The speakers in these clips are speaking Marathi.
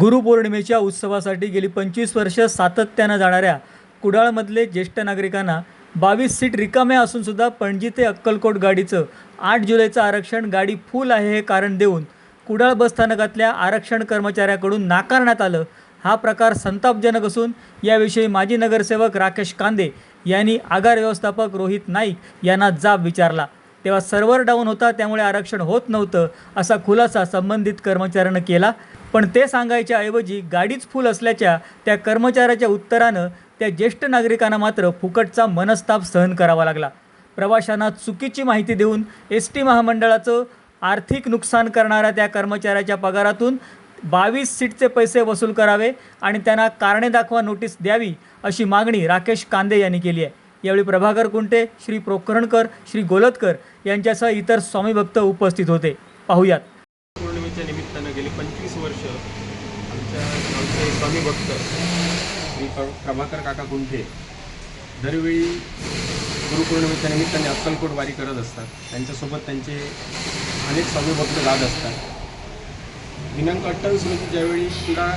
गुरुपौर्णिमेच्या उत्सवासाठी गेली पंचवीस वर्ष सातत्यानं जाणाऱ्या कुडाळमधले ज्येष्ठ नागरिकांना बावीस सीट रिकाम्या असूनसुद्धा पणजी ते अक्कलकोट गाडीचं आठ जुलैचं आरक्षण गाडी फुल आहे हे कारण देऊन कुडाळ बसस्थानकातल्या आरक्षण कर्मचाऱ्याकडून नाकारण्यात आलं. हा प्रकार संतापजनक असून याविषयी माजी नगरसेवक राकेश कांदे यांनी आगार व्यवस्थापक रोहित नाईक यांना जाब विचारला. तेव्हा सर्व्हर डाऊन होता त्यामुळे आरक्षण होत नव्हतं असा खुलासा संबंधित कर्मचाऱ्यानं केला. पण ते सांगायच्या ऐवजी गाडीच फुल असल्याच्या त्या कर्मचाऱ्याच्या उत्तरानं त्या ज्येष्ठ नागरिकांना मात्र फुकटचा मनस्ताप सहन करावा लागला. प्रवाशांना चुकीची माहिती देऊन एस टी महामंडळाचं आर्थिक नुकसान करणाऱ्या त्या कर्मचाऱ्याच्या पगारातून बावीस सीटचे पैसे वसूल करावे आणि त्यांना कारणे दाखवा नोटीस द्यावी अशी मागणी राकेश कांदे यांनी केली आहे. यावेळी प्रभाकर कुंटे श्री प्रोकरणकर श्री गोलतकर यांच्यासह इतर स्वामी भक्त उपस्थित होते. पाहूयात. पौर्णिमेच्या निमित्तानं गेली पंचवीस वर्ष आमच्या गावचे स्वामी भक्त श्री प्र- प्रभाकर काका कुंठे दरवेळी गुरुपौर्णिमेच्या निमित्ताने अक्कलकोट वारी करत असतात. त्यांच्यासोबत त्यांचे अनेक स्वामी भक्त जात असतात. दिनांक अठ्ठावीस रोजी ज्यावेळी तुला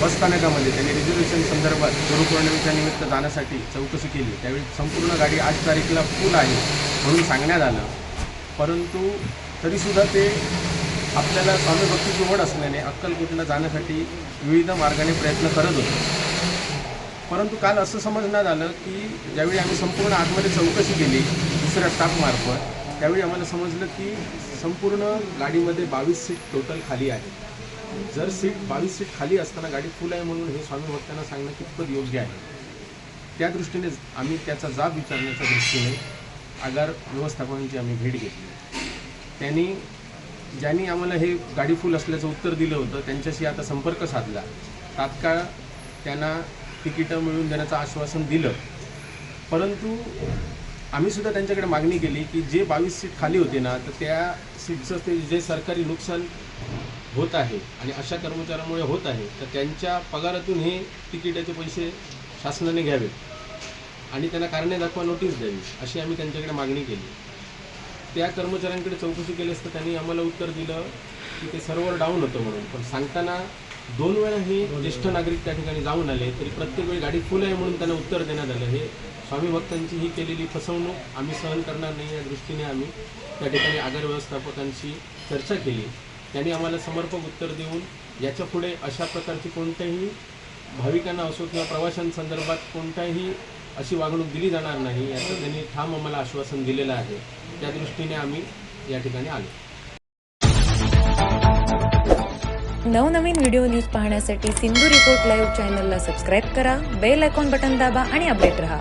बसस्थानकामध्ये त्यांनी रिझर्वेशन संदर्भात गुरुपौर्णिमेच्या निमित्त जाण्यासाठी चौकशी केली. त्यावेळी संपूर्ण गाडी आठ तारीखला फुल आहे म्हणून सांगण्यात आलं. परंतु तरीसुद्धा ते आपल्याला स्वामी भक्तीची ओढ असल्याने अक्कलकोटला जाण्यासाठी विविध मार्गाने प्रयत्न करत होतो. परंतु काल असं समजण्यात आलं की ज्यावेळी आम्ही संपूर्ण आतमध्ये चौकशी केली दुसऱ्या स्टाफमार्फत त्यावेळी आम्हाला समजलं की संपूर्ण गाडीमध्ये बावीस सीट टोटल खाली आहे. जर सीट बावीस सीट खाली असताना गाडी फुल आहे म्हणून हे स्वामी भक्तांना सांगणं कितपत योग्य आहे? त्या दृष्टीने आम्ही त्याचा जाब विचारण्याच्या दृष्टीने आगार व्यवस्थापनाची आम्ही भेट घेतली. त्यांनी ज्यांनी आम्हाला हे गाडी फुल असल्याचं उत्तर दिलं होतं त्यांच्याशी आता संपर्क साधला. तात्काळ त्यांना तिकीटं मिळवून देण्याचं आश्वासन दिलं. परंतु आम्ही सुद्धा त्यांच्याकडे मागणी केली की जे बावीस सीट खाली होते ना तर त्या सीटचं ते जे सरकारी नुकसान होत आहे आणि अशा कर्मचाऱ्यामुळे होत आहे तर त्यांच्या पगारातून हे तिकिटाचे पैसे शासनाने घ्यावेत आणि त्यांना कारणे दाखवा नोटीस द्यावी अशी आम्ही त्यांच्याकडे मागणी केली. त्या कर्मचाऱ्यांकडे चौकशी केली असता त्यांनी आम्हाला उत्तर दिलं की ते सर्व्हर डाऊन होतं म्हणून. पण सांगताना दोन वेळा हे ज्येष्ठ नागरिक त्या ठिकाणी जाऊन आले तरी प्रत्येक वेळी गाडी फुल आहे म्हणून त्यांना उत्तर देण्यात आलं. हे स्वामी भक्तांची ही केलेली फसवणूक आम्ही सहन करणार नाही या दृष्टीने आम्ही त्या ठिकाणी आगार व्यवस्थापकांशी चर्चा केली. त्यांनी आम्हाला समर्पक उत्तर देऊन याच्यापुढे अशा प्रकारची कोणत्याही भाविकांना असो किंवा प्रवाशांसंदर्भात कोणताही अशी वागणूक दिली जाणार नाही याचं त्यांनी ठाम आम्हाला आश्वासन दिलेलं आहे. त्या दृष्टीने आम्ही या ठिकाणी आलो. नवनवीन व्हिडिओ न्यूज पाहण्यासाठी सिंधू रिपोर्ट लाईव्ह चॅनलला सबस्क्राईब करा बेल आयकॉन बटन दाबा आणि अपडेट रहा.